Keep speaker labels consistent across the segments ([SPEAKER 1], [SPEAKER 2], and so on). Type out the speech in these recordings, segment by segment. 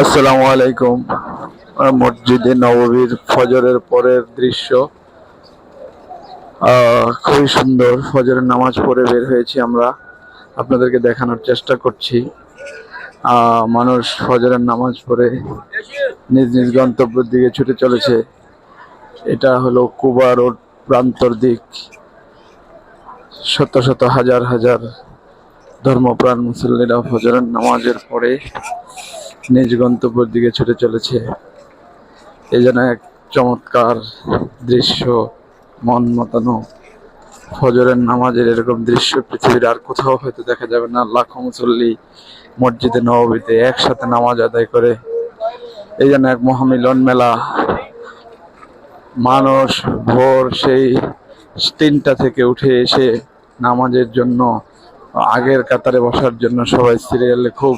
[SPEAKER 1] আসসালামু আলাইকুম। মসজিদে নববীর ফজরের পরের দৃশ্য। খুবই সুন্দর। ফজরের নামাজ পড়ে বের হয়েছি আমরা। আপনাদেরকে দেখানোর চেষ্টা করছি। মানুষ ফজরের নামাজ পড়ে নিজ নিজ গন্তব্যের দিকে ছুটে চলেছে। এটা হলো কুবা রোড প্রান্তর দিক। শত শত হাজার হাজার ধর্মপ্রাণ মুসল্লিরা ফজরের নামাজের পরে নিজ গন্তব্যের দিকে ছুটে চলেছে। এই যেন এক চমৎকার দৃশ্য, মন মতানো। ফজরের নামাজের এরকম দৃশ্য পৃথিবীর আর কোথাও হয়তো দেখা যাবে না। লাখো মুসল্লি মসজিদে, নববীতে একসাথে নামাজ আদায় করে। এই যেন এক মহামিলন মেলা। মানুষ ভোর সেই তিনটা থেকে উঠে এসে নামাজের জন্য, আগের কাতারে বসার জন্য সবাই সিরিয়ালে খুব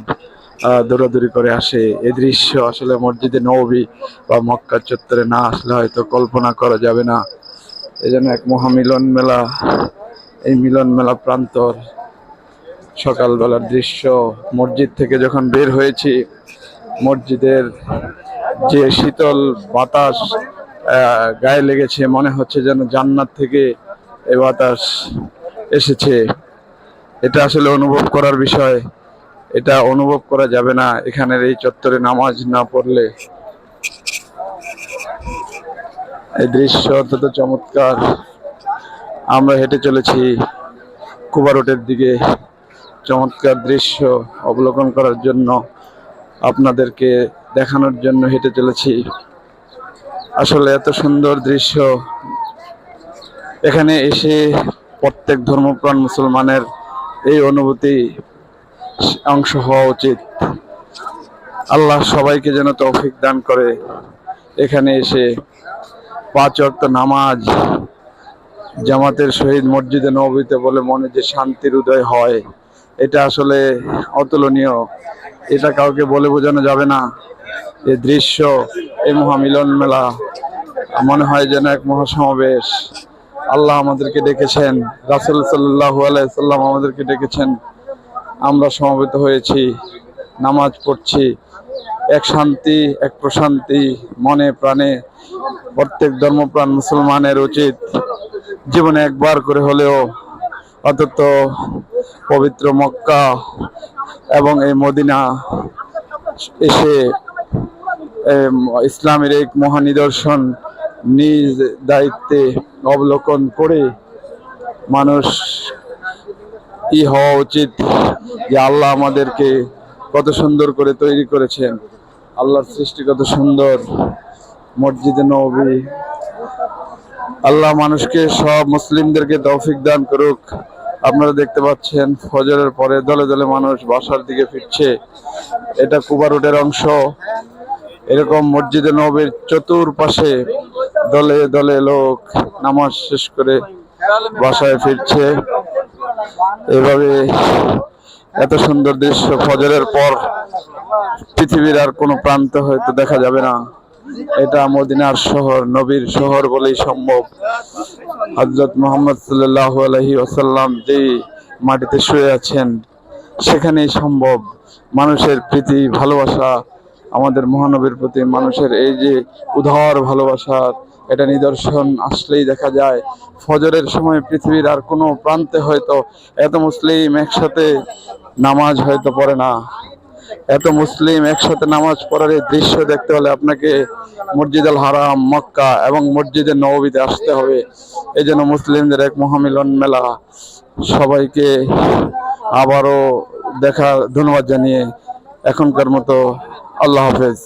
[SPEAKER 1] দৌড়াদৌড়ি করে আসে। এ দৃশ্য আসলে মসজিদে নবী বা মক্কা চত্বরে না আসলে হয়তো কল্পনা করা যাবে না। এই জন্য এক মহামিলন মেলা, এই মিলন মেলা প্রান্তর সকালবেলার দৃশ্য। মসজিদ থেকে যখন বের হয়েছি, মসজিদের যে শীতল বাতাস গায়ে লেগেছে, মনে হচ্ছে যেন জান্নাত থেকে এই বাতাস এসেছে। এটা আসলে অনুভব করার বিষয়। এটা অনুভব করা যাবে না। এখানের এই চত্বরে নামাজ না পড়লে এই দৃশ্য অত্যন্ত চমৎকার। আমরা হেঁটে চলেছি কুবা রোডের দিকে। চমৎকার দৃশ্য অবলোকন করার জন্য আপনাদেরকে দেখানোর জন্য হেঁটে চলেছি। আসলে এত সুন্দর দৃশ্য। এখানে এসে প্রত্যেক ধর্মপ্রাণ মুসলমানের এই অনুভূতি অংশ হওয়া উচিত। আল্লাহ সবাইকে যেন তৌফিক দান করে। এখানে এসে পাঁচ অক্ত নামাজ, জামাতের শহীদ মসজিদে নবীতে বলে মনে যে শান্তির উদয় হয়, এটা আসলে অতুলনীয়। এটা কাউকে বলে বোঝানো যাবে না। এই দৃশ্য এই মহামিলন মেলা, মনে হয় যেন এক মহাসমাবেশ। আল্লাহ আমাদেরকে ডেকেছেন, রাসুল সাল্লাহ আলাইসাল্লাম আমাদেরকে ডেকেছেন। আমরা সমবেত হয়েছি, নামাজ পড়ছি, এক শান্তি, এক প্রশান্তি, মনে প্রাণে প্রত্যেক ধর্মপ্রাণ মুসলমানের উচিত। জীবনে একবার করে হলেও অন্তত পবিত্র মক্কা এবং এই মদিনা এসে ইসলামের এক মহানিদর্শন নিজ দায়িত্বে অবলোকন করে মানুষ ই হওয়া উচিত যে আল্লাহ আমাদেরকে কত সুন্দর করে তৈরি করেছেন। আল্লাহর সৃষ্টি কত সুন্দর। মসজিদে নবী। আল্লাহ মানুষকে সব মুসলিমদেরকে তৌফিক দান করুক। আপনারা দেখতে পাচ্ছেন ফজরের পরে দলে দলে মানুষ বাসার দিকে ফিরছে। এটা কুবা রোডের অংশ। এরকম মসজিদে নবীর চতুর্পাশে দলে দলে লোক নামাজ শেষ করে বাসায় ফিরছে। এভাবে এত সুন্দর দৃশ্য ফজরের পর পৃথিবীর আর কোনো প্রান্ত হয়তো দেখা যাবে না। এটা মদিনার শহর, নবীর শহর বলেই সম্ভব। হজরত মোহাম্মদ সাল্লাহ আলহি ওসাল্লাম যেই মাটিতে শুয়ে আছেন, সেখানেই সম্ভব। মানুষের প্রীতি, ভালোবাসা, আমাদের মহানবীর প্রতি মানুষের এই যে উদার ভালোবাসার এটা নিদর্শন, আসলেই দেখা যায় ফজরের সময় পৃথিবীর আর কোনো প্রান্তে হয়তো এত মুসলিম একসাথে নামাজ হয়তো পড়ে না। এত মুসলিম একসাথে নামাজ পড়ার এই দৃশ্য দেখতে হলে আপনাকে মসজিদ আল হারাম, মক্কা এবং মসজিদের নববীতে আসতে হবে। এই জন্য মুসলিমদের এক মহামিলন মেলা। সবাইকে আবারও দেখা, ধন্যবাদ জানিয়ে এখনকার মতো আল্লাহ হাফেজ।